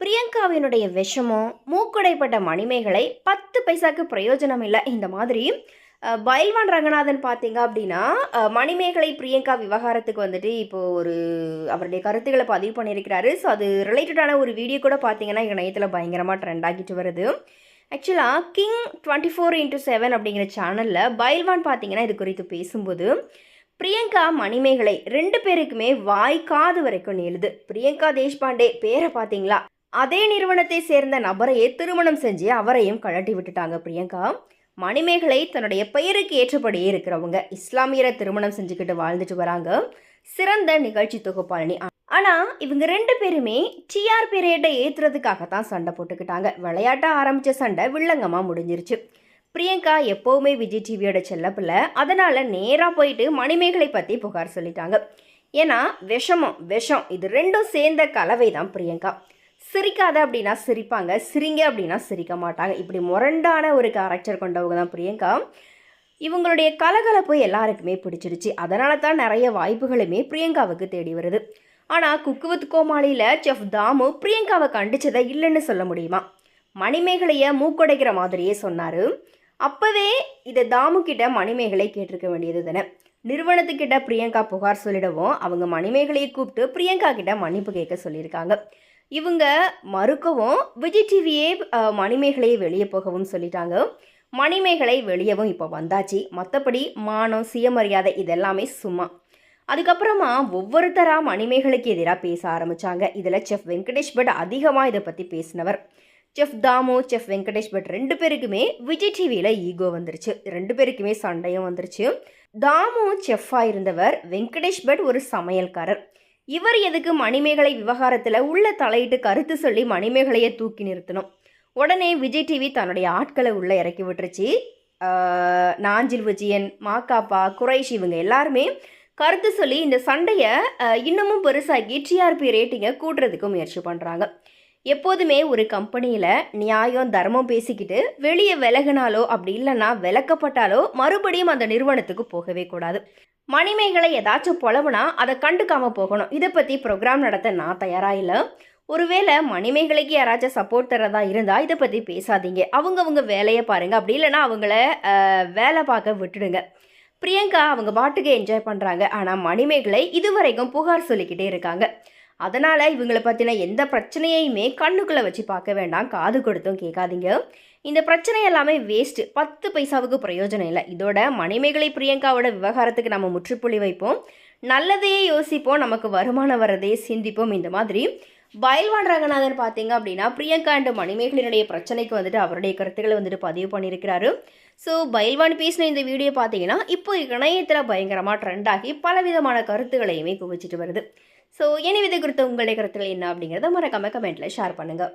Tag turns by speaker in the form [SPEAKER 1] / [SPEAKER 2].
[SPEAKER 1] பிரியங்காவினுடைய விஷமோ மூக்குடைப்பட்ட மணிமேகலை பத்து பைசாக்கு பிரயோஜனம் இல்லை இந்த மாதிரி. அஹ், பயில்வான் ரங்கநாதன் பார்த்தீங்க அப்படின்னா மணிமேகலை பிரியங்கா விவகாரத்துக்கு வந்துட்டு இப்போ ஒரு அவருடைய கருத்துக்களை பதிவு பண்ணியிருக்கிறாரு. ஸோ அது ரிலேட்டடான ஒரு வீடியோ கூட பார்த்தீங்கன்னா எங்கள் இணையத்தில் பயங்கரமாக ட்ரெண்ட் ஆகிட்டு வருது. ஆக்சுவலாக king twenty four into seven அப்படிங்கிற சேனலில் பயில்வான் பார்த்தீங்கன்னா இது குறித்து பேசும்போது பிரியங்கா மணிமேகலை ரெண்டு பேருக்குமே வாய் காது வரைக்கும் நீளுது. பிரியங்கா தேஷ்பாண்டே பேரை பார்த்தீங்களா அதே நிறுவனத்தை சேர்ந்த நபரையே திருமணம் செஞ்சு அவரையும் கழட்டி விட்டுட்டாங்க பிரியங்கா. மணிமேகலை தன்னுடைய பெயருக்கு ஏற்றபடியே இருக்கிறவங்க இஸ்லாமியரை திருமணம் செஞ்சுக்கிட்டு வாழ்ந்துட்டு வராங்க. சிறந்த நிகழ்ச்சி தொகுப்பாளினி ஆனால் இவங்க ரெண்டு பேருமே டிஆர்பி ரேட்டை ஏற்றுறதுக்காக தான் சண்டை போட்டுக்கிட்டாங்க. விளையாட்ட ஆரம்பித்த சண்டை வில்லங்கமாக முடிஞ்சிருச்சு. பிரியங்கா எப்போவுமே விஜய் டிவியோட செல்லப்பில்ல. அதனால் நேராக போயிட்டு மணிமேகலை பற்றி புகார் சொல்லிட்டாங்க. ஏன்னா விஷமம் விஷம் இது ரெண்டும் சேர்ந்த கலவை தான் பிரியங்கா. சிரிக்காத அப்படின்னா சிரிப்பாங்க சிரிங்க அப்படின்னா சிரிக்க மாட்டாங்க. இப்படி முரண்டான ஒரு கேரக்டர் கொண்டவங்க தான் பிரியங்கா. இவங்களுடைய கலகலப்பு எல்லாருக்குமே பிடிச்சிருச்சு. அதனால தான் நிறைய வாய்ப்புகளுமே பிரியங்காவுக்கு தேடி வருது. ஆனால் குக்கு வித் கோமாளியில் செஃப் தாமு பிரியங்காவை கண்டிச்சதை இல்லைன்னு சொல்ல முடியுமா? மணிமேகலையை மூக்கொடைக்கிற மாதிரியே சொன்னார். அப்போவே இதை தாமு கிட்ட மணிமேகலை கேட்டிருக்க வேண்டியது தானே. நிறுவனத்துக்கிட்ட பிரியங்கா புகார் சொல்லிடவும் அவங்க மணிமேகலையை கூப்பிட்டு பிரியங்கா கிட்ட மன்னிப்பு கேட்க சொல்லியிருக்காங்க. இவங்க மறுக்கவும் விஜய் டிவியே மணிமேகலையை வெளியே போகவும் சொல்லிட்டாங்க. மணிமேகலை வெளியவும் இப்போ வந்தாச்சு. மற்றபடி மானம் சுயமரியாதை இதெல்லாமே சும்மா. அதுக்கப்புறமா ஒவ்வொருத்தராக மணிமேகலைக்கு எதிராக பேச ஆரம்பித்தாங்க இதில் செஃப் வெங்கடேஷ் பட் அதிகமாக இதை பற்றி பேசினவர். Chef Damu chef Venkatesh but ரெண்டு பேருக்குமே விஜய் டிவியில் ஈகோ வந்துருச்சு. ரெண்டு பேருக்குமே சண்டையும் வந்துருச்சு. தாமு செஃப்பாக இருந்தவர் வெங்கடேஷ் பட் ஒரு சமையல்காரர். இவர் எதுக்கு மணிமேகலை விவகாரத்தில் உள்ள தலையிட்டு கருத்து சொல்லி மணிமேகலையை தூக்கி நிறுத்தணும்? உடனே விஜய் டிவி தன்னுடைய ஆட்களை உள்ளே இறக்கி விட்டுருச்சு. நாஞ்சில் விஜயன் மாக்காப்பா குறைஷ் இவங்க எல்லாருமே கருத்து சொல்லி இந்த சண்டையை இன்னமும் பெருசாக்கி டிஆர்பி ரேட்டிங்கை கூட்டுறதுக்கு முயற்சி பண்ணுறாங்க எப்போதுமே ஒரு கம்பெனியில் நியாயம் தர்மம் பேசிக்கிட்டு வெளியே விலகினாலோ அப்படி இல்லைன்னா விலக்கப்பட்டாலோ மறுபடியும் அந்த நிறுவனத்துக்கு போகவே கூடாது. மணிமேகலை ஏதாச்சும் புலவுனா அதை கண்டுக்காமல் போகணும். இதை பற்றி ப்ரோக்ராம் நடத்த நான் தயாராக இல்லை. ஒருவேளை மணிமேகலைக்கு யாராச்சும் சப்போர்ட் தரதா இருந்தால் இதை பற்றி பேசாதீங்க. அவங்கவுங்க வேலையை பாருங்கள் அப்படி இல்லைன்னா அவங்கள வேலை பார்க்க விட்டுடுங்க. பிரியங்கா அவங்க பாட்டுக்கு என்ஜாய் பண்ணுறாங்க ஆனால் மணிமேகலை இதுவரைக்கும் புகார் சொல்லிக்கிட்டே இருக்காங்க. அதனால் இவங்களை பற்றின எந்த பிரச்சனையுமே கண்ணுக்குள்ளே வச்சு பார்க்க வேண்டாம். காது கொடுத்தும் கேட்காதீங்க. இந்த பிரச்சனை எல்லாமே வேஸ்ட்டு பத்து பைசாவுக்கு பிரயோஜனம் இல்லை. இதோட மணிமேகலை பிரியங்காவோட விவகாரத்துக்கு நம்ம முற்றுப்புள்ளி வைப்போம். நல்லதையே யோசிப்போம். நமக்கு வருமானம் வரதே சிந்திப்போம். இந்த மாதிரி பயில்வான் ரங்கநாதன் பார்த்தீங்க அப்படின்னா பிரியங்கா அண்ட் மணிமேகலினுடைய பிரச்சனைக்கு வந்துட்டு அவருடைய கருத்துக்களை வந்துட்டு பதிவு பண்ணியிருக்கிறாரு. ஸோ பயில்வான் பேசின இந்த வீடியோ பார்த்தீங்கன்னா இப்போ இணையத்தில் பயங்கரமாக ட்ரெண்ட் ஆகி பலவிதமான கருத்துக்களையுமே குவிச்சிட்டு வருது. ஸோ எனி விதை குறித்த உங்களுடைய கருத்துக்கள் என்ன அப்படிங்கிறத மறக்காமல் கமெண்ட்டில் ஷேர் பண்ணுங்கள்